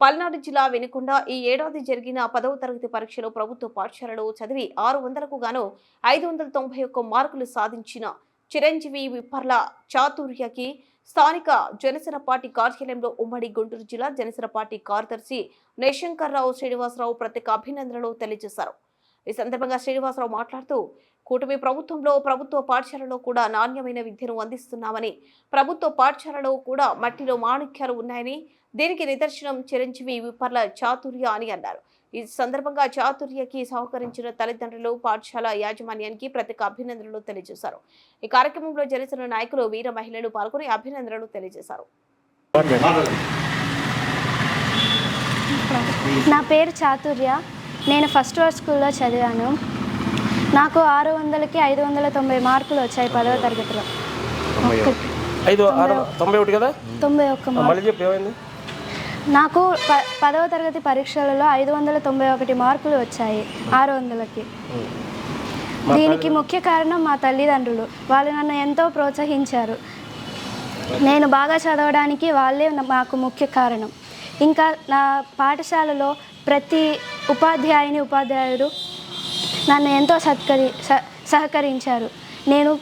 పల్నాడు జిల్లా వినుకొండ ఈ ఏడాది జరిగిన పదవ తరగతి పరీక్షలో ప్రభుత్వ పాఠశాలలో చదివి ఆరు వందలకు గాను ఐదు వందల తొంభై ఒక్క మార్కులు సాధించిన చిరంజీవి విపర్ల చాతుర్యకి స్థానిక జనసేన పార్టీ కార్యాలయంలో ఉమ్మడి గుంటూరు జిల్లా జనసేన పార్టీ కార్యదర్శి నేశంకర్రావు శ్రీనివాసరావు ప్రత్యేక అభినందనలు తెలియజేశారు. ఈ సందర్భంగా శ్రీనివాసరావు మాట్లాడుతూ కూటమి ప్రభుత్వంలో ప్రభుత్వ పాఠశాలలో కూడా నాణ్యమైన విద్యను అందిస్తున్నామని ప్రభుత్వ పాఠశాలలో కూడా మట్టిలో మాణిక్యాలు ఉన్నాయని దీనికి నిదర్శనం చిరంజీవి విపర్ల చాతుర్య అని అన్నారు. ఈ సందర్భంగా చాతుర్యకి సహకరించిన తల్లిదండ్రులు పాఠశాల యాజమాన్యానికి ప్రత్యేక అభినందనలు తెలియజేశారు. ఈ కార్యక్రమంలో జనసేన నాయకులు వీర మహిళలు పాల్గొని అభినందనలు తెలియజేశారు. నా పేరు చాతుర్య. నేను ఫస్ట్ ఇయర్ స్కూల్లో చదివాను. నాకు ఆరు వందలకి ఐదు వందల తొంభై మార్కులు వచ్చాయి పదవ తరగతిలో. ఐదు తొంభై ఒకటి కదా? తొంభై ఒక్క మార్కులు మళ్ళీ చెప్పు ఏమైంది? నాకు ప పదవ తరగతి పరీక్షలలో ఐదు వందల తొంభై ఒకటి మార్కులు వచ్చాయి ఆరు వందలకి. దీనికి ముఖ్య కారణం మా తల్లిదండ్రులు. వాళ్ళు నన్ను ఎంతో ప్రోత్సహించారు. నేను బాగా చదవడానికి వాళ్ళే నా- మాకు ముఖ్య కారణం. ఇంకా నా పాఠశాలలో ప్రతి ఉపాధ్యాయుని ఉపాధ్యాయుడు నన్ను ఎంతో సత్కరి సహకరించారు. నేను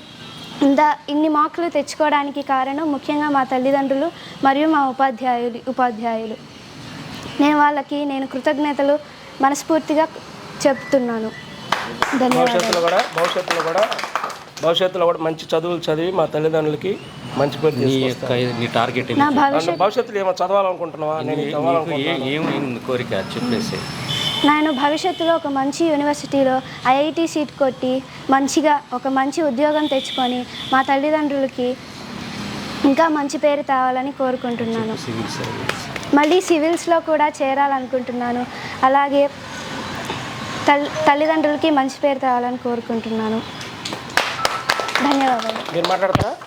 ఇంత ఇన్ని మార్కులు తెచ్చుకోవడానికి కారణం ముఖ్యంగా మా తల్లిదండ్రులు మరియు మా ఉపాధ్యాయులు ఉపాధ్యాయులు. నేను వాళ్ళకి నేను కృతజ్ఞతలు మనస్ఫూర్తిగా చెప్తున్నాను. ధన్యవాదాలు భవిష్యత్తులో కూడా భవిష్యత్తులో కూడా భవిష్యత్తులో కూడా మంచి చదువులు చదివి మా తల్లిదండ్రులకి మంచి పేరు నీ టార్గెట్ భవిష్యత్తులో ఏమో చదవాలనుకుంటున్నావా? నేను ఏం ఏం కోరిక చెప్పేసి నేను భవిష్యత్తులో ఒక మంచి యూనివర్సిటీలో ఐఐటి సీట్ కొట్టి మంచిగా ఒక మంచి ఉద్యోగం తెచ్చుకొని మా తల్లిదండ్రులకి ఇంకా మంచి పేరు తేవాలని కోరుకుంటున్నాను. మళ్ళీ సివిల్స్లో కూడా చేరాలనుకుంటున్నాను. అలాగే తల్ తల్లిదండ్రులకి మంచి పేరు తేవాలని కోరుకుంటున్నాను. ధన్యవాదాలు.